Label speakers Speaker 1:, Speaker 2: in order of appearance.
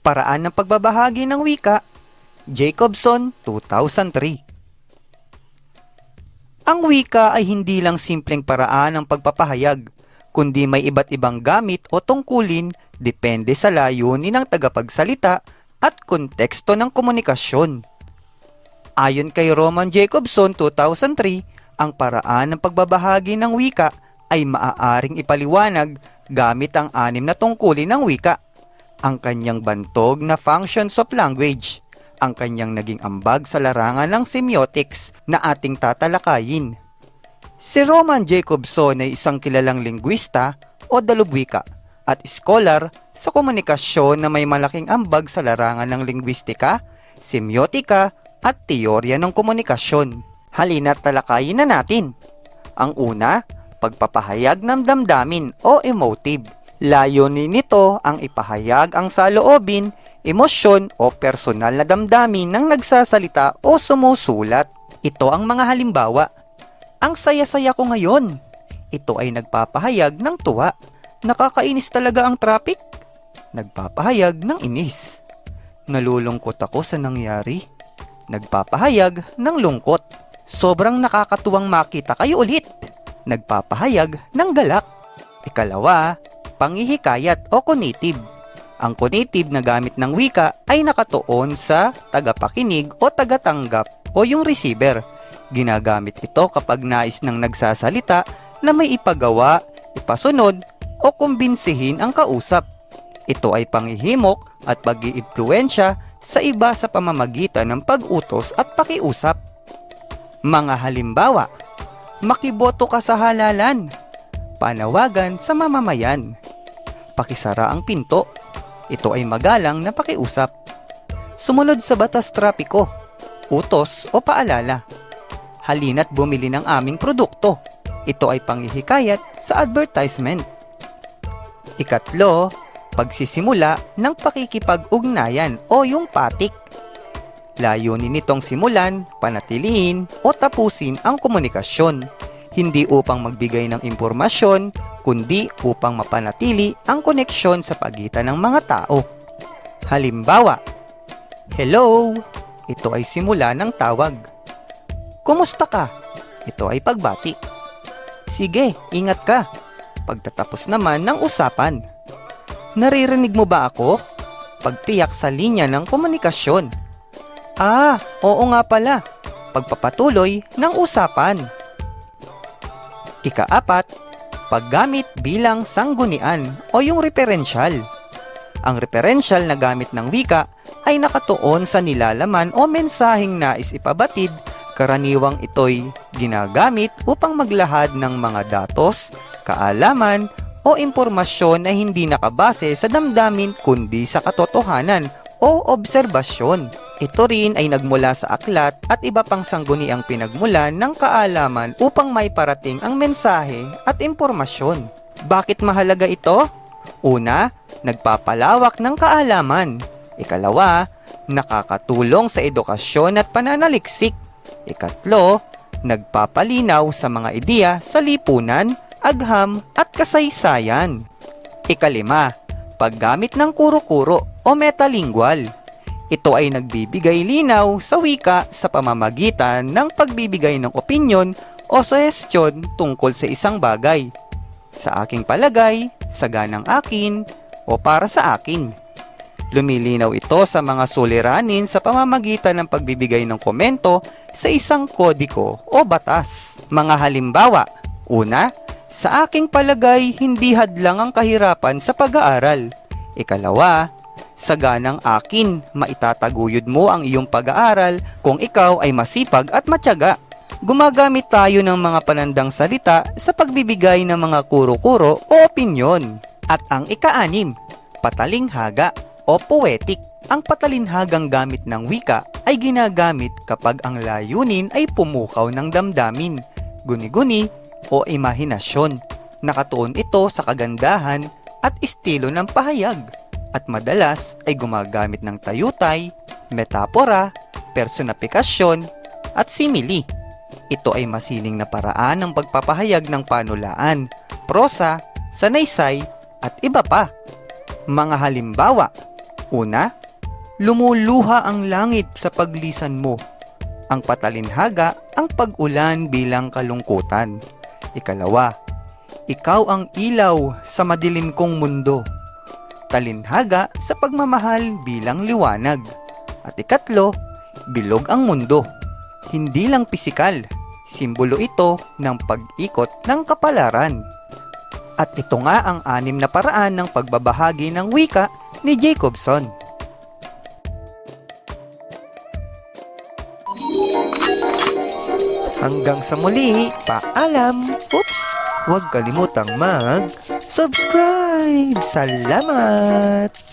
Speaker 1: Paraan ng pagbabahagi ng wika, Jacobson 2003 Ang wika ay hindi lang simpleng paraan ng pagpapahayag, kundi may iba't ibang gamit o tungkulin depende sa layunin ng tagapagsalita at konteksto ng komunikasyon. Ayon kay Roman Jacobson 2003, ang paraan ng pagbabahagi ng wika ay maaaring ipaliwanag gamit ang anim na tungkulin ng wika. Ang kanyang bantog na functions of language, ang kanyang naging ambag sa larangan ng semiotics na ating tatalakayin. Si Roman Jacobson ay isang kilalang lingwista o dalubwika at scholar sa komunikasyon na may malaking ambag sa larangan ng lingwistika, semiotika at teorya ng komunikasyon. Halina't talakayin na natin. Ang una, pagpapahayag ng damdamin o emotive. Layunin nito ang ipahayag ang saloobin, emosyon o personal na damdamin ng nagsasalita o sumusulat. Ito ang mga halimbawa. Ang saya-saya ko ngayon. Ito ay nagpapahayag ng tuwa. Nakakainis talaga ang traffic. Nagpapahayag ng inis. Nalulungkot ako sa nangyari. Nagpapahayag ng lungkot. Sobrang nakakatuwang makita kayo ulit. Nagpapahayag ng galak. Ikalawa, panghihikayat o cognitive. Ang cognitive na gamit ng wika ay nakatuon sa tagapakinig o tagatanggap o yung receiver. Ginagamit ito kapag nais ng nagsasalita na may ipagawa, ipasunod o kumbinsihin ang kausap. Ito ay panghihimok at pag sa iba sa pamamagitan ng pag-utos at pakiusap. Mga halimbawa, makiboto ka sa halalan, panawagan sa mamamayan, pakisara ang pinto, ito ay magalang na pakiusap, sumunod sa batas trapiko, utos o paalala, halina't bumili ng aming produkto, ito ay panghihikayat sa advertisement. Ikatlo, pagsisimula ng pakikipag-ugnayan o yung patik. Layunin nitong simulan, panatilihin o tapusin ang komunikasyon, hindi upang magbigay ng impormasyon, kundi upang mapanatili ang koneksyon sa pagitan ng mga tao. Halimbawa, Hello! Ito ay simula ng tawag. Kumusta ka? Ito ay pagbati. Sige, ingat ka. Pagtatapos naman ng usapan. Naririnig mo ba ako? Pagtiyak sa linya ng komunikasyon. Ah, oo nga pala. Pagpapatuloy ng usapan. Ikaapat, paggamit bilang sanggunian o yung referential. Ang referential na gamit ng wika ay nakatuon sa nilalaman o mensaheng nais ipabatid karaniwang ito'y ginagamit upang maglahad ng mga datos, kaalaman o impormasyon na hindi nakabase sa damdamin kundi sa katotohanan o obserbasyon. Ito rin ay nagmula sa aklat at iba pang sangguniang pinagmulan ng kaalaman upang may parating ang mensahe at impormasyon. Bakit mahalaga ito? Una, nagpapalawak ng kaalaman. Ikalawa, nakakatulong sa edukasyon at pananaliksik. Ikatlo, nagpapalinaw sa mga ideya sa lipunan agham at kasaysayan. Ikalima, paggamit ng kuro-kuro o metalingual. Ito ay nagbibigay linaw sa wika sa pamamagitan ng pagbibigay ng opinyon o suhestyon tungkol sa isang bagay. Sa aking palagay, sa ganang akin, o para sa akin. Lumilinaw ito sa mga suliranin sa pamamagitan ng pagbibigay ng komento sa isang kodiko o batas. Mga halimbawa, una, sa aking palagay, hindi hadlang ang kahirapan sa pag-aaral. Ikalawa, sa ganang akin, maitataguyod mo ang iyong pag-aaral kung ikaw ay masipag at matyaga. Gumagamit tayo ng mga panandang salita sa pagbibigay ng mga kuro-kuro o opinyon. At ang ikaanim, patalinghaga o poetic. Ang patalinhagang gamit ng wika ay ginagamit kapag ang layunin ay pumukaw ng damdamin, guni-guni o imahinasyon. Nakatuon ito sa kagandahan at estilo ng pahayag at madalas ay gumagamit ng tayutay, metapora, personifikasyon at simili. Ito ay masining na paraan ng pagpapahayag ng panulaan, prosa, sanaysay at iba pa. Mga halimbawa, Una, lumuluha ang langit sa paglisan mo. Ang patalinhaga ang pag-ulan bilang kalungkutan. Ikalawa, ikaw ang ilaw sa madilim kong mundo. Talinhaga sa pagmamahal bilang liwanag. At ikatlo, bilog ang mundo. Hindi lang pisikal, simbolo ito ng pag-ikot ng kapalaran. At ito nga ang anim na paraan ng pagbabahagi ng wika ni Jacobson. Hanggang sa muli, paalam! Oops! Huwag kalimutang mag-subscribe! Salamat!